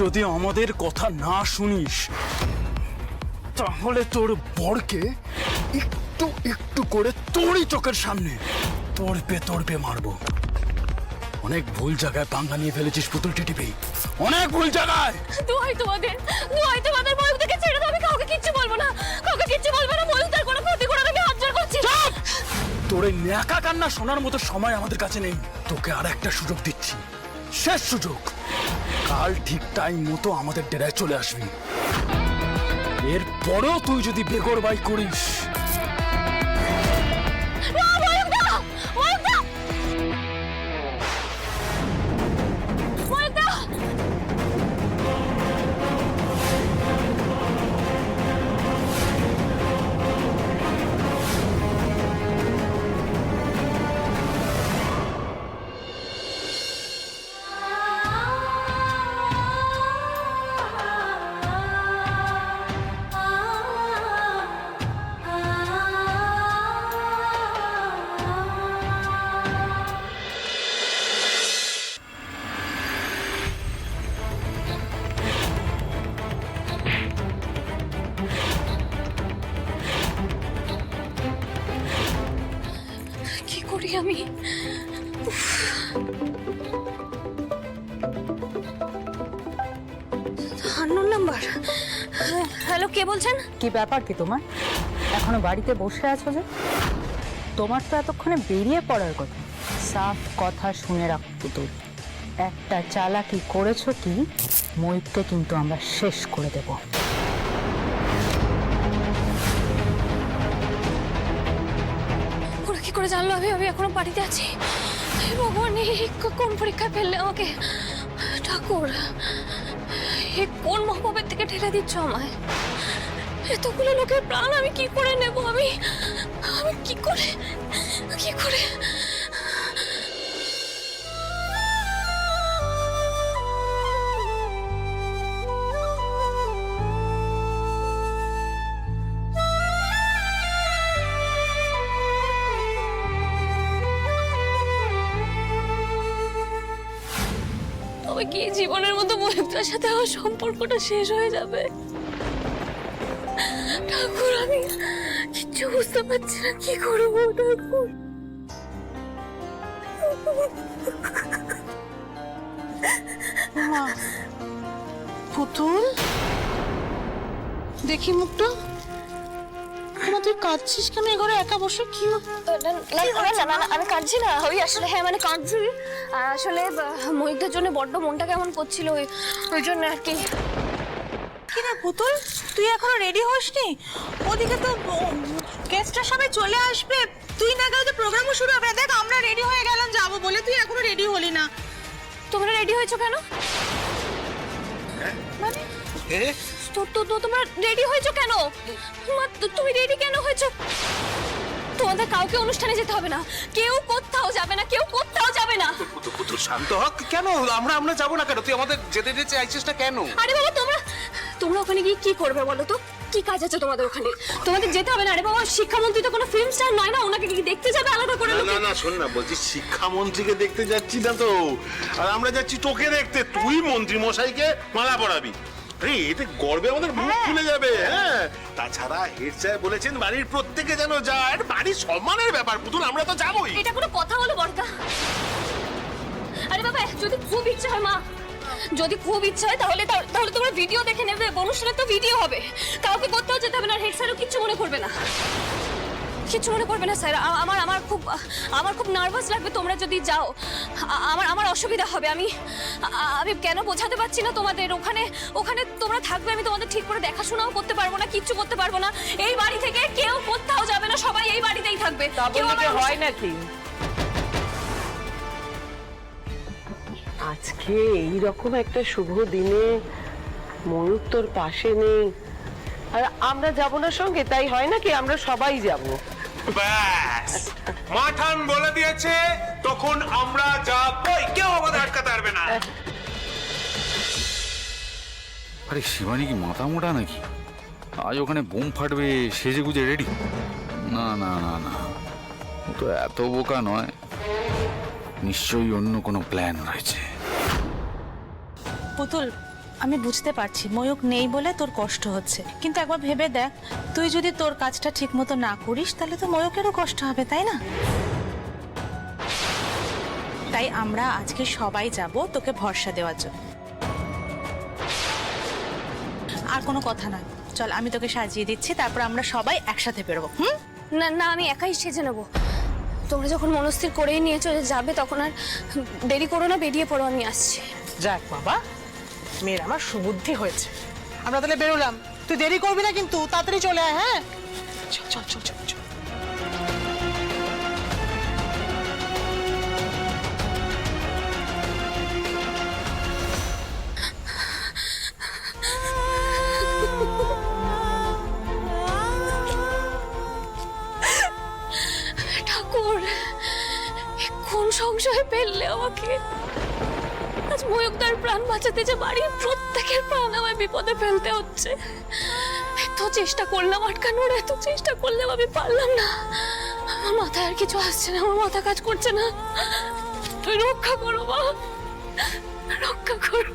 যদি আমাদের কথা না শুনিস তাহলে তোর বরকে একটু একটু করে তোরই চোখের সামনে তড়পে তড়পে মারবো। অনেক ভুল জায়গায় পাঙ্গা নিয়ে ফেলেছিস পুতুল টিটিপি অনেক ভুল জায়গায়! দোহাই তোমাদের দোহাই তোমাদের ময়ূক থেকে ছেড়ে দাও আমি কাউকে কিচ্ছু বলব না। কাউকে কিচ্ছু বলব না ময়ূক তার কোনো ক্ষতি করে আমি হাত জোর করছি। তোর এই ন্যাকা কান্না শোনার মতো সময় আমাদের কাছে নেই। তোকে আর একটা সুযোগ দিচ্ছি। শেষ সুযোগ। কাল ঠিক টাইম মতো আমাদের ডেরায় চলে আসবি। এরপরেও তুই যদি বেগর বাই করিস ব্যাপার কি তোমার? এখনও বাড়িতে বসে আছো যে? তোমার তো এতক্ষণে বেরিয়ে পড়ার কথা। সাফ কথা শুনে রাখ পুতুল একটা চালাকি করেছ কি ময়ূরকে কিন্তু আমরা শেষ করে দেব। ওরা কি করে জানলো? আমি আমি এখনও বাড়িতে আছি। ভগবান কোন পরীক্ষায় ফেললে আমাকে? ঠাকুর কোন মহব্বতের থেকে ঠেলে দিচ্ছ আমায়? এতগুলো লোকের প্রাণ আমি কি করে নেব? আমি আমি কি করে কি করে? তবে কি জীবনের মতো মহিলার সাথে আমার সম্পর্কটা শেষ হয়ে যাবে? ঠাকুর আমি কিচ্ছু বুঝতে পারছি না কি করব ঠাকুর? পুতুল? দেখি মুখটা। মা তুই কাঁদছিস কেন? এ ঘরে একা বসে কি আমি কাঁদছি না ওই আসলে হ্যাঁ মানে কাঁদছি। আসলে মহিলার জন্য বড্ড মনটা কেমন করছিল ওই ওই জন্য আর কি। কি রে পুতুল? তুই এখনও রেডি হসনি? ওদিকে তো গেস্টরা সবাই চলে আসবে। তুই না গেলে তো প্রোগ্রামও শুরু হবে। দেখ আমরা রেডি হয়ে গেলাম যাব বলে তুই এখনও রেডি হলি না। তোমরা রেডি হয়েছো কেন? মানে? তো তো তো তোমরা রেডি হয়েছো কেন? তুমি রেডি কেন হয়েছো? তোমাদের কাউকে অনুষ্ঠানে যেতে হবে না। কেউ কোথাও যাবে না কেউ কোথাও যাবে না। পুতুল শান্ত হক। কেন? আমরা আমরা যাব না কেন? তুই আমাদের যেতে যেতে চাইছিস না কেন? আরে বাবা তোমরা তোমরা ওখানে গিয়ে কি করবে বলো তো? কি কাজ আছে তোমাদের ওখানে? তোমাদের যেতে হবে না আরে বাবা শিক্ষামন্ত্রী তো কোনো ফিল্ম স্টার নয় না ওনাকে কি দেখতে যাবে আলাদা করে না না শোন না বলছি শিক্ষামন্ত্রীকে দেখতে যাচ্ছি না তো। আর আমরা যাচ্ছি তোকে দেখতে তুই মন্ত্রী মশাইকে মালা পরাবি। আরে এতে গর্বে আমাদের মুখ খুলে যাবে হ্যাঁ। তাছাড়া হেড স্যার বলেছেন বাড়ির প্রত্যেকে যেন যায় বাড়ির সম্মানের ব্যাপার পুতুল আমরা তো যাবোই। এটা কোনো কথা হলো বড়কা আরে বাবা যদি খুব ইচ্ছা হয় মা যদি খুব ইচ্ছা হয় তাহলে তাহলে তোমরা ভিডিও দেখে নেবে অনুষ্ঠানে তো ভিডিও হবে। কাউকে কোথাও যেতে হবে না হেড স্যারও কিচ্ছু মনে করবে না। কিচ্ছু মনে করবে না স্যার আমার আমার খুব আমার খুব নার্ভাস লাগবে তোমরা যদি যাও। আমার আমার অসুবিধা হবে আমি আমি কেন বোঝাতে পারছি না তোমাদের? ওখানে ওখানে তোমরা থাকবে আমি তোমাদের ঠিক করে দেখাশোনাও করতে পারব না কিচ্ছু করতে পারব না। এই বাড়ি থেকে কেউ কোথাও যাবে না সবাই এই বাড়িতেই থাকবে। কেউ অনুষ্ঠান- নাকি? আজকে এই রকম একটা শুভ দিনে ময়ূর তোর পাশে নেই। আর আমরা যাব না সঙ্গে তাই হয় না কি আমরা সবাই যাব? ব্যাস। মাঠান বলে দিয়েছে তখন আমরা যাবই। কেউ আমাদের আটকাতে পারবে না। আরে শিবানী কি মাথা মোটা নাকি? আজ ওখানে বোম ফাটবে সেজে গুজে রেডি না না না না। ও তো এত বোকা নয়। নিশ্চয়ই অন্য কোনো প্ল্যান রয়েছে। পুতুল আমি বুঝতে পারছি। ময়ূক নেই বলে তোর কষ্ট হচ্ছে। কিন্তু একবার ভেবে দেখ তুই যদি তোর কাজটা ঠিক মতো না করিস তাহলে তো ময়ূকেরও কষ্ট হবে তাই না? তাই আমরা আজকে সবাই যাব তোকে ভরসা দেওয়ার জন্য। আর কোনো কথা নয়। চল আমি তোকে সাজিয়ে দিচ্ছি তারপর আমরা সবাই একসাথে বেরোবো হুম? না না আমি একাই সেজে নেব। তোমরা যখন মনস্থির করেই নিয়ে চলে যাবে তখন আর দেরি করো না বেরিয়ে পড়ো আমি আসছি। যাক বাবা। মেয়ের আমার সুবুদ্ধি হয়েছে। আমরা তাহলে বেরোলাম। তুই দেরি করবি না কিন্তু তাড়াতাড়ি চলে আয় হ্যাঁ? চল চল চল চল চল। ঠাকুর কোন সংশয়ে ফেললে আমাকে। আজ ময়ূকদার প্রাণ বাঁচাতে যে বাড়ির প্রত্যেকের প্রাণ আমায় বিপদে ফেলতে হচ্ছে। এত চেষ্টা করলাম আটকানোর, এত চেষ্টা করলাম আমি পারলাম না। আমার মাথায় আর কিছু আসছে না, আমার মাথা কাজ করছে না। তুই রক্ষা করো মা, রক্ষা করো।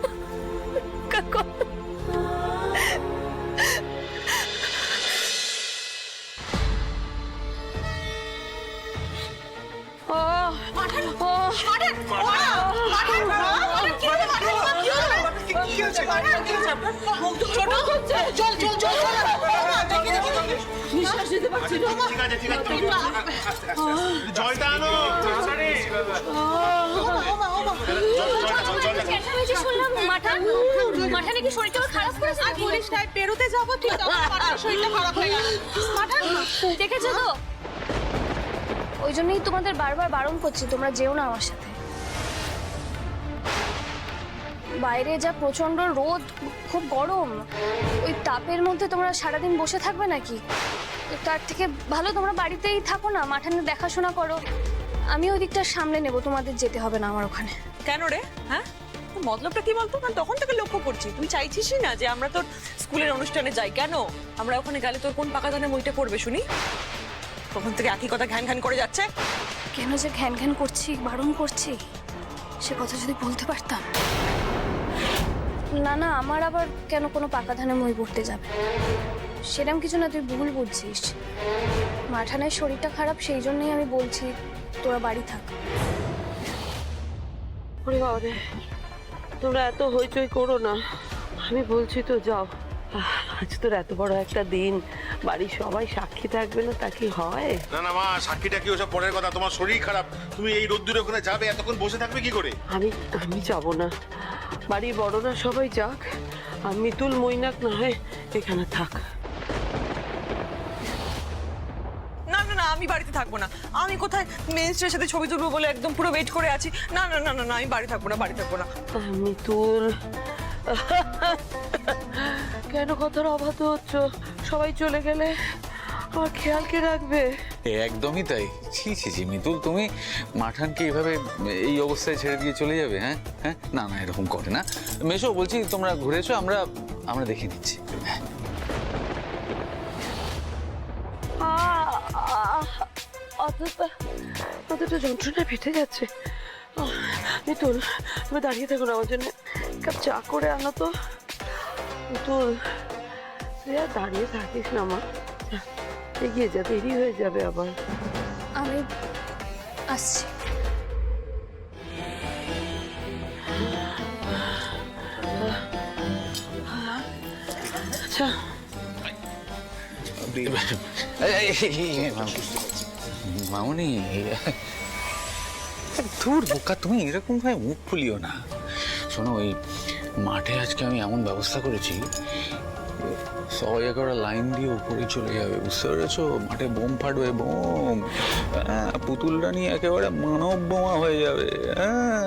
ঠিক আছে ঠিক আছে জলটা আনো চেঁচামেচি শুনলাম মাথা মাথা নাকি শরীরটা খারাপ করেছে নাকি? তাই পেরোতে যাব ঠিক আমার শরীরটা খারাপ হয়ে গেল। দেখেছ তো? ওই জন্যই তোমাদের বারবার বারণ করছি, তোমরা যেও না আমার সাথে। বাইরে যা প্রচণ্ড রোদ, খুব গরম, ওই তাপের মধ্যে তোমরা সারাদিন বসে থাকবে নাকি? তার থেকে ভালো তোমরা বাড়িতেই থাকো না, মাঠে দেখাশোনা করো। আমি ওই দিকটা সামলে নেব, তোমাদের যেতে হবে না আমার ওখানে। কেন রে? হ্যাঁ? মতলবটা কি বলতো? কারণ তখন থেকে লক্ষ্য করছি। তুই চাইছিসই না যে আমরা তোর স্কুলের অনুষ্ঠানে যাই। কেন? আমরা ওখানে গেলে তোর কোন পাকা ধানে মইটা পড়বে, শুনি? তখন থেকে একই কথা ঘ্যান ঘ্যান করে যাচ্ছে? কেন যে ঘ্যান ঘ্যান করছি বারণ করছি সে কথা যদি বলতে পারতাম। না না আমার আবার কেন কোনো পাকা ধানে মই পড়তে যাবে? সেরকম কিছু না তুই ভুল বুঝছিস। মাঠানের শরীরটা খারাপ সেই জন্যই আমি বলছি তোরা বাড়ি থাক। ওরে বাবা তোমরা এত হইচই করো না। আমি বলছি তো যাও। আজ তোর এত বড় একটা দিন। বাড়ির সবাই সাক্ষী থাকবে না তা কি হয়? না না মা সাক্ষীটা কি ওসব পরের কথা? তোমার শরীর খারাপ। তুমি এই রোদ্দুরে ওখানে যাবে? এতক্ষণ বসে থাকবে কি করে? আমি আমি যাব না। বাড়ির বড়রা সবাই যাক। আর মিতুল মৈনাক না হয় এখানে থাক। না না না আমি বাড়িতে থাকব না। আমি কোথায় মেনস্ট্রের সাথে ছবি তুলবো বলে একদম পুরো ওয়েট করে আছি? না না না না না আমি বাড়ি থাকব না বাড়ি থাকব না। মিতুল। কেন কথার অবাধ হচ্ছ? সবাই চলে গেলে আমার খেয়াল কে রাখবে? একদমই তাই। ছি ছি ছি মিতুল তুমি মাঠানকে এইভাবে এই অবস্থায় ছেড়ে দিয়ে চলে যাবে হ্যাঁ? হ্যাঁ? না না এরকম করে না। মেশো বলছি তোমরা ঘুরেছো আমরা আমরা দেখে নিচ্ছি অতটা যন্ত্রণা ফেটে যাচ্ছে। মিতুল তুমি দাঁড়িয়ে থাকো না আমার জন্য। কাপ চা করে আনো তো মিতুল তুই আর দাঁড়িয়ে থাকিস না মা যা, এগিয়ে যা দেরি হয়ে যাবে আবার আমি আসছি আচ্ছা মামনি ধুর বোকা তুমি এরকম ভাবে মুখ ফুলিও না শোনো ওই মাঠে আজকে আমি এমন ব্যবস্থা করেছি, সবাই একেবারে লাইন দিয়ে উপরে চলে যাবে, বুঝতে পেরেছ? মাঠে বোম ফাটবে, বোম। পুতুল পুতুলটা নিয়ে একেবারে মানব বোমা হয়ে যাবে। হ্যাঁ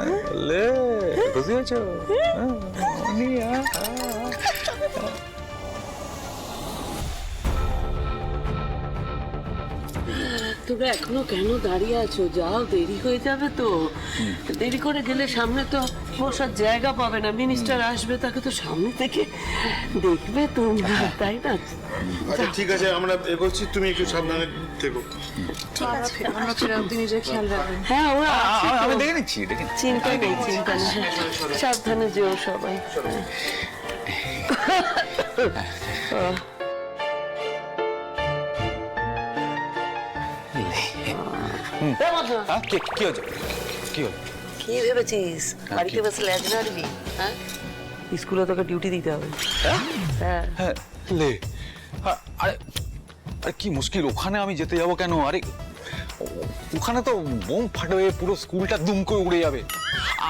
বুঝতে পেরেছ তোমরা এখনও কেন দাঁড়িয়ে আছো? যাও দেরি হয়ে যাবে তো। দেরি করে গেলে সামনে তো বসার জায়গা পাবে না। মিনিস্টার আসবে তাকে তো সামনে থেকে দেখবে তোমরা তাই না? আচ্ছা ঠিক আছে আমরা এগোচ্ছি তুমি একটু সাবধানে থেকো। রাখবেন। হ্যাঁ ওরা আমি- দেখে নিচ্ছি। চিন্তা নেই চিন্তা নেই। সাবধানে যেও সবাই। হ্যাঁ, কি কি হচ্ছে কি হলো? কি ভেবেছিস? বাড়িতে বসে ল্যাজ নাড়বি হ্যাঁ? স্কুলে তোকে ডিউটি দিতে হবে। হ্যাঁ? হ্যাঁ। লে। আ- আরে আরে কি মুশকিল ওখানে আমি যেতে যাব কেন? আরে ওখানে তো বোম ফাটবে পুরো স্কুলটা দুম করে উড়ে যাবে।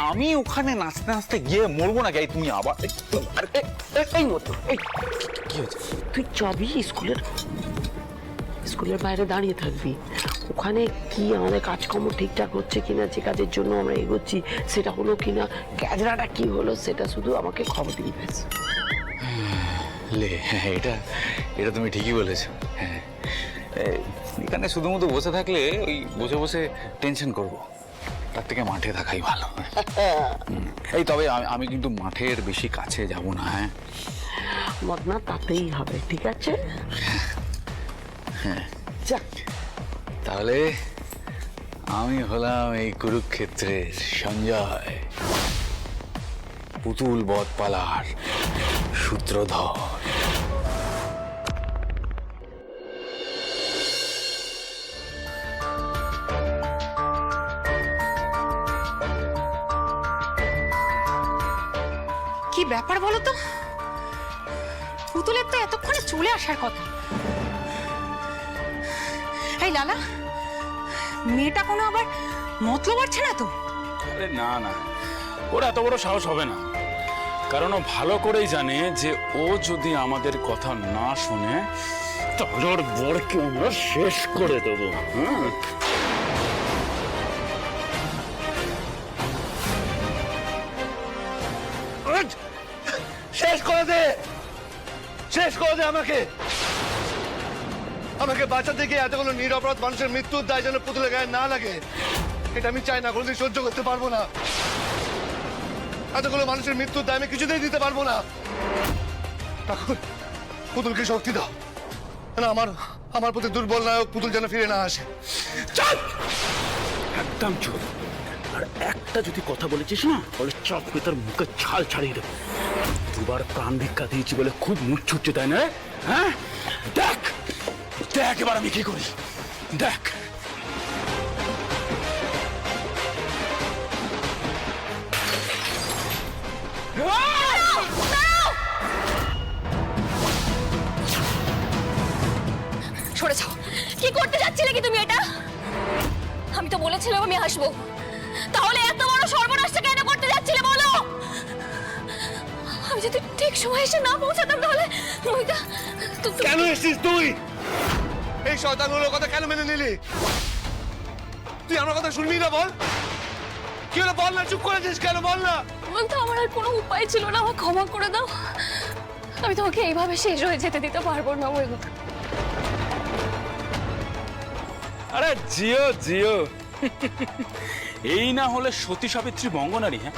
আমি ওখানে নাচতে নাচতে গিয়ে মরবো না গাই তুমি আবার এই, মতো কি- কি হয়েছে? তুই যাবি স্কুলের স্কুলের বাইরে দাঁড়িয়ে থাকবি। ওখানে কি আমাদের কাজকর্ম ঠিকঠাক হচ্ছে কিনা যে কাজের জন্য আমরা এগোচ্ছি সেটা হলো কিনা গ্যাজরাটা কি হলো সেটা শুধু আমাকে খবর দিয়ে ব্যাস লে হ্যাঁ এটা এটা তুমি ঠিকই বলেছ হ্যাঁ। এখানে শুধুমুধু বসে থাকলে ওই বসে বসে টেনশন করব। তার থেকে মাঠে থাকাই ভালো হুম। এই তবে আমি- কিন্তু মাঠের বেশি কাছে যাব না হ্যাঁ। মদনা তাতেই হবে ঠিক আছে? যা। তাহলে আমি হলাম এই কুরুক্ষেত্রের সঞ্জয়। পুতুল বধপালার সূত্রধর। কি ব্যাপার বলো তো? পুতুলের তো এতক্ষণে চলে আসার কথা। এই লালা মেয়েটা কোনো আবার মতলব আছে না তো? আরে না না। ওর এত বড় সাহস হবে না। কারণ ও ভালো করেই জানে যে ও যদি আমাদের কথা না শুনে তাহলে ওর বরকে আমরা শেষ করে দেবো। হ্যাঁ শেষ করে দে! শেষ করে দে আমাকে! আমাকে বাঁচাতে গিয়ে এতগুলো নিরপরাধ মানুষের মৃত্যুর দায় যেন পুতুলের গায়ে না লাগে, এটা আমি চাই না, কোনোদিন সহ্য করতে পারব না। এতগুলো মানুষের মৃত্যুর দায় আমি কিছুতেই দিতে পারব না। ঠাকুর, পুতুলকে শক্তি দাও। না, আমার আমার প্রতি দুর্বল নায়ক পুতুল যেন ফিরে না আসে। একদম চুপ। আর একটা যদি কথা বলেছিস না, তাহলে চাপ তোর মুখে ছাল ছাড়িয়ে দেবো। দুবার প্রাণ ভিক্ষা দিয়েছি বলে খুব মুখ ছুটছে তাই না? হ্যাঁ? দেখ এবার আমি কি করি। দেখ। সরে যাও। কি করতে যাচ্ছিলে কি তুমি এটা? আমি তো বলেছিলাম আমি আসব তাহলে এত বড় সর্বনাশটা কেন করতে যাচ্ছিলে বলো? আমি যদি ঠিক সময় এসে না পৌঁছাতাম তাহলে কেন এসেছিস তুই? শয়তানগুলোর কথা কেন মেনে নিলি? তুই আমার কথা শুনবি না বল? কি হলো বল না চুপ করেছিস কেন বল না? বলতো আমার আর কোনো উপায় ছিল না আমার ক্ষমা করে দাও। আমি তোমাকে এইভাবে শেষ হয়ে যেতে দিতে পারব না রোহিতা আরে জিও জিও। এই না হলে সতী সাবিত্রী বঙ্গনারী হ্যাঁ?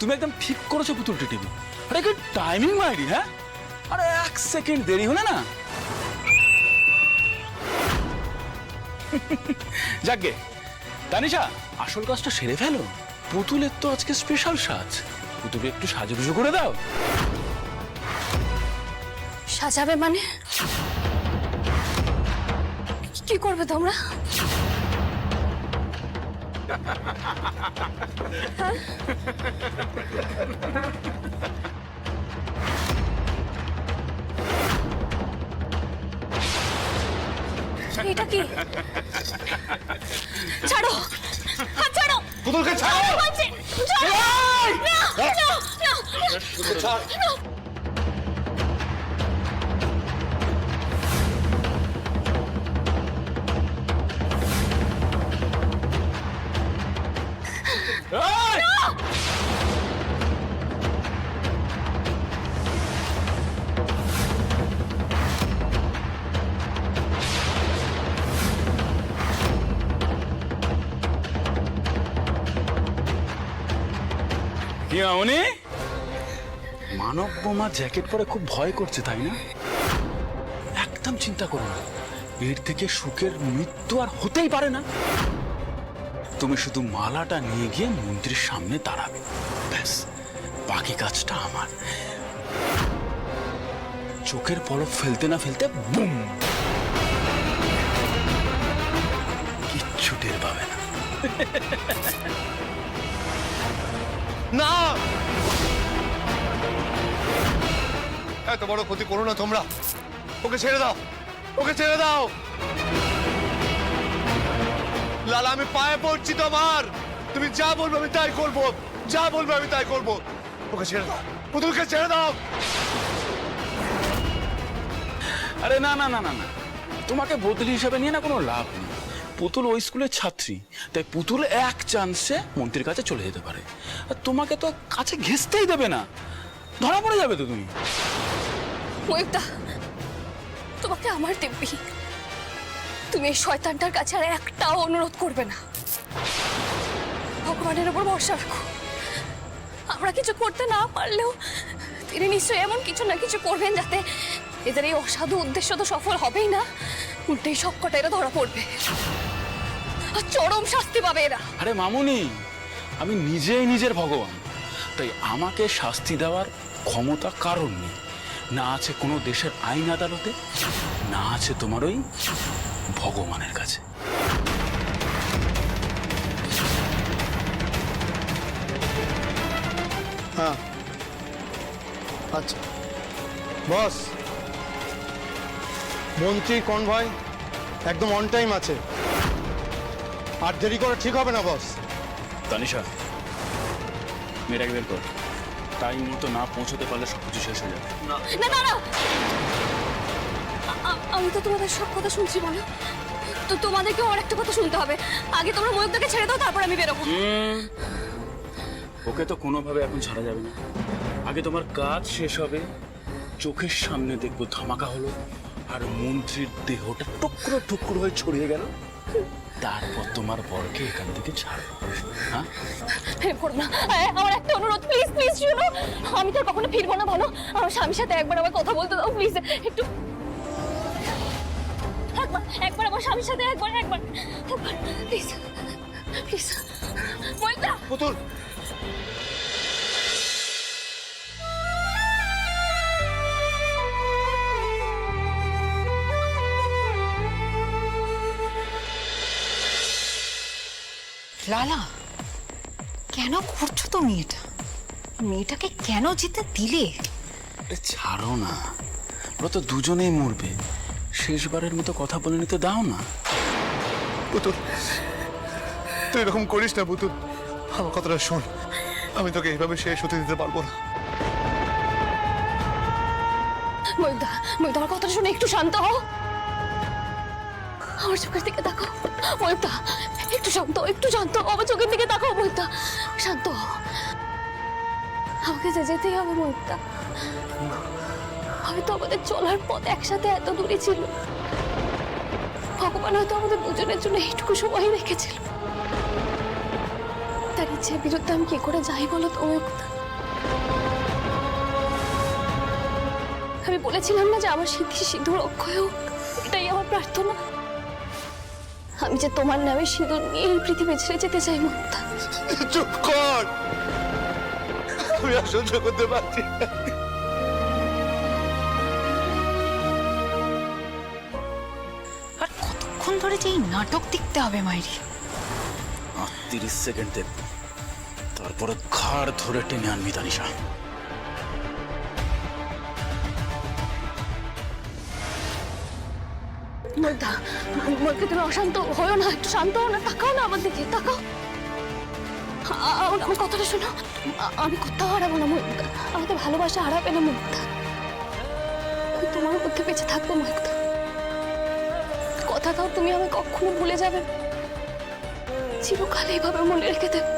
তুমি একদম ঠিক করেছ পুতুলটি টিভি। আরে কি টাইমিং মারি হ্যাঁ? আরে এক সেকেন্ড দেরি হলে না যাকে তানিশা আসল কাজটা সেরে ফেলো। পুতুলের তো আজকে স্পেশাল সাজ। পুতুলে একটু সাজুগুজু করে দাও। সাজাবে মানে? কি করবে তোমরা? এটা কি ছাড়ো হাত ছাড়ো পুতুলকে ছাড়ো বলছি, ছাড়ো! না, না, না, না। মামনি মানব বোমা জ্যাকেট পরে খুব ভয় করছে, তাই না? একদম চিন্তা করো না। এর থেকে সুখের মৃত্যু আর হতেই পারে না। তুমি শুধু মালাটা নিয়ে গিয়ে মন্ত্রীর সামনে দাঁড়াবে। ব্যাস, বাকি কাজটা আমার। চোখের পলক ফেলতে না ফেলতে বুম! কিচ্ছু টের পাবে না। না! এত বড় ক্ষতি করো না তোমরা। ওকে ছেড়ে দাও। ওকে ছেড়ে দাও। লালা, আমি পায়ে পড়ছি তোমার। তুমি যা বলবে আমি তাই করব। যা বলবে আমি তাই করব। ওকে ছেড়ে দাও। পুতুলকে ছেড়ে দাও। আরে না না না না না। তোমাকে বদলি হিসাবে নিয়ে না কোনো লাভ নেই। পুতুল ওই স্কুলের ছাত্রী। তাই পুতুল এক চান্সে মন্ত্রীর কাছে চলে যেতে পারে। আর তোমাকে তো কাছে ঘেসতেই দেবে না। ধরা পড়ে যাবে তো তুমি। ময়ূকদা তোমাকে আমার দিব্যি। তুমি এই শয়তানটার কাছে আর একটাও অনুরোধ করবে না। ভগবানের উপর ভরসা রাখো। আমরা কিছু করতে না পারলেও তিনি নিশ্চয়ই এমন কিছু না কিছু করবেন যাতে এদের এই অসাধু উদ্দেশ্য তো সফল হবেই না। উল্টেই সব কটা এরা ধরা পড়বে। চরম শাস্তি পাবে এরা। আরে মামুনি আমি নিজেই নিজের ভগবান। তাই আমাকে শাস্তি দেওয়ার ক্ষমতা কারণ নেই। না আছে কোনো দেশের আইন আদালতে না আছে তোমার ওই ভগবানের কাছে। হ্যাঁ। আচ্ছা। বস। মন্ত্রী কনভয় একদম অন টাইম আছে। আর দেরি করে ঠিক হবে না বস। তানিশা মেয়েটাকে বের কর। টাইম মতো না পৌঁছতে পারলে সব কিছু শেষ হয়ে যাবে। না। না না আমি তো তোমাদের সব কথা শুনছি বলো তো তোমাদেরকে আর একটা কথা শুনতে হবে। আগে তোমরা ময়ূরটাকে ছেড়ে দাও তারপর আমি বেরোবো। ওকে তো কোনোভাবে এখন ছাড়া যাবে না। আগে তোমার কাজ শেষ হবে চোখের সামনে দেখব ধামাকা হলো আর মন্ত্রীর দেহটা টুকরো টুকরো হয়ে ছড়িয়ে গেল। তারপর তোমার বরকে এখান থেকে ছাড়বো। হ্যাঁ? হে না আমার একটা অনুরোধ প্লিজ প্লিজ শুনো। আমি তো আর কখনো ফিরবো না ভালো। আমার স্বামীর সাথে একবার আমার কথা বলতে দাও প্লিজ একটু। একবার একবার আমার স্বামীর সাথে একবার একবার। একবার প্লিজ প্লিজ ময়ূরদা! পুতুল! লালা কেন করছ তুমি এটা? মেয়েটাকে কেন যেতে দিলে? ছাড়ো না। ওরা তো দুজনেই মরবে। শেষবারের মতো কথা বলে নিতে দাও না। পুতুল তুই এরকম করিস না পুতুল। আমার কথাটা শোন। আমি তোকে এইভাবে শেষ হতে দিতে পারব না। ময়ূরদা আমার কথাটা শুনে একটু শান্ত হও। আমার চোখের দিকে তাকাও। ময়ূরদা একটু শান্ত একটু শান্ত। আমার চোখের দিকে তাকাও ময়ূরদা শান্ত আমাকে যে যেতেই হবে ময়ূরদা হয়তো আমাদের চলার পথ একসাথে এত দূরে ছিল। ভগবান হয়তো আমাদের দুজনের জন্য এইটুকু সময় রেখেছিল। তার ইচ্ছের বিরুদ্ধে আমি কি করে যাই বলো তো আমি বলেছিলাম না যে আমার সিদ্ধি সিঁদুর অক্ষয় হোক। এটাই আমার প্রার্থনা। আমি যে তোমার নামে সিঁদুর নিয়ে এই পৃথিবী ছেড়ে যেতে চাই মুক্তা চুপ কর! আমি আর সহ্য করতে পারছি আর কতক্ষণ ধরে যে এই নাটক দেখতে হবে মাইরি? আর তিরিশ সেকেন্ড দেখব তারপরে ঘাড় ধরে টেনে আনবি তানিশা। মধ্যা মধ্যে তুমি অশান্ত হয়েও না, একটু শান্ত হও না, তাকাও না আমার দিকে, তাকাও। আমার কথাটা শোনো আমি কোথাও হারাবো না মুগ্ধা আমাদের ভালোবাসা হারাবে না আমি তোমার মধ্যে বেঁচে থাকব মুগ্ধা কথা দাও তুমি আমায় কখনো ভুলে যাবে। চিরকাল এইভাবে মনে রেখে দেবে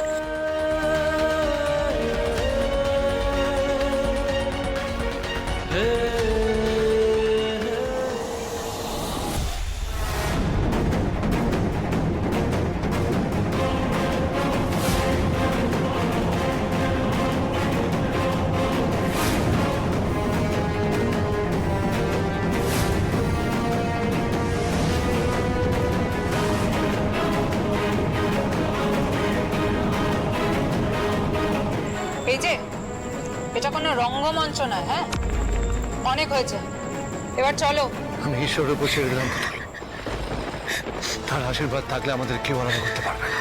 হয়েছে? এবার চলো। আমি ঈশ্বরের উপর ছেড়ে দিলাম তার আশীর্বাদ থাকলে আমাদের কেউ আলাদা করতে পারবে না।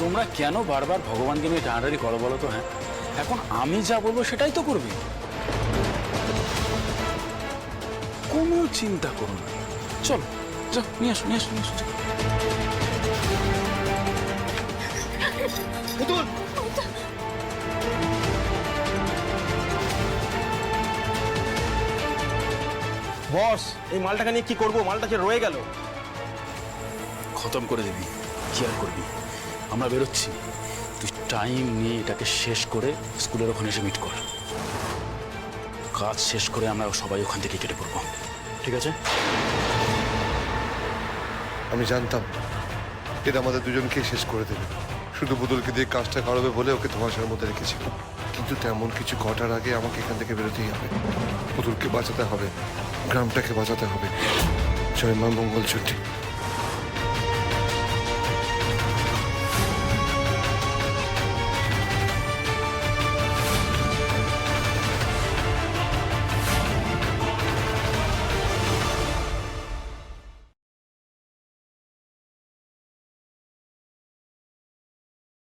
তোমরা কেন বারবার ভগবানকে নিয়ে টানাটানি করো বলো তো হ্যাঁ? এখন আমি যা বলব সেটাই তো করবে। কোনো চিন্তা করো না। চলো যাও নিয়ে আসো নিয়ে আসো নিয়ে আসো। পুতুল! বস এই মালটাকে নিয়ে কি করব? মালটা যে রয়ে গেল। খতম করে দিবি। কি আর করবি? আমরা বেরোচ্ছি। তুই টাইম নিয়ে এটাকে শেষ করে স্কুলের ওখানে এসে মিট কর। কাজ শেষ করে আমরা সবাই ওখান থেকে কেটে পড়ব। ঠিক আছে? আমি জানতাম এটা আমাদের দুজনকে শেষ করে দেবে। শুধু পুতুলকে দিয়ে কাজটা করাবে বলে ওকে ধোঁয়াশার মধ্যে রেখেছিল। কিন্তু তেমন কিছু ঘটার আগে আমাকে এখান থেকে বেরোতেই হবে। পুতুলকে বাঁচাতে হবে। গ্রামটাকে বাঁচাতে হবে। জয় মা মঙ্গল চণ্ডী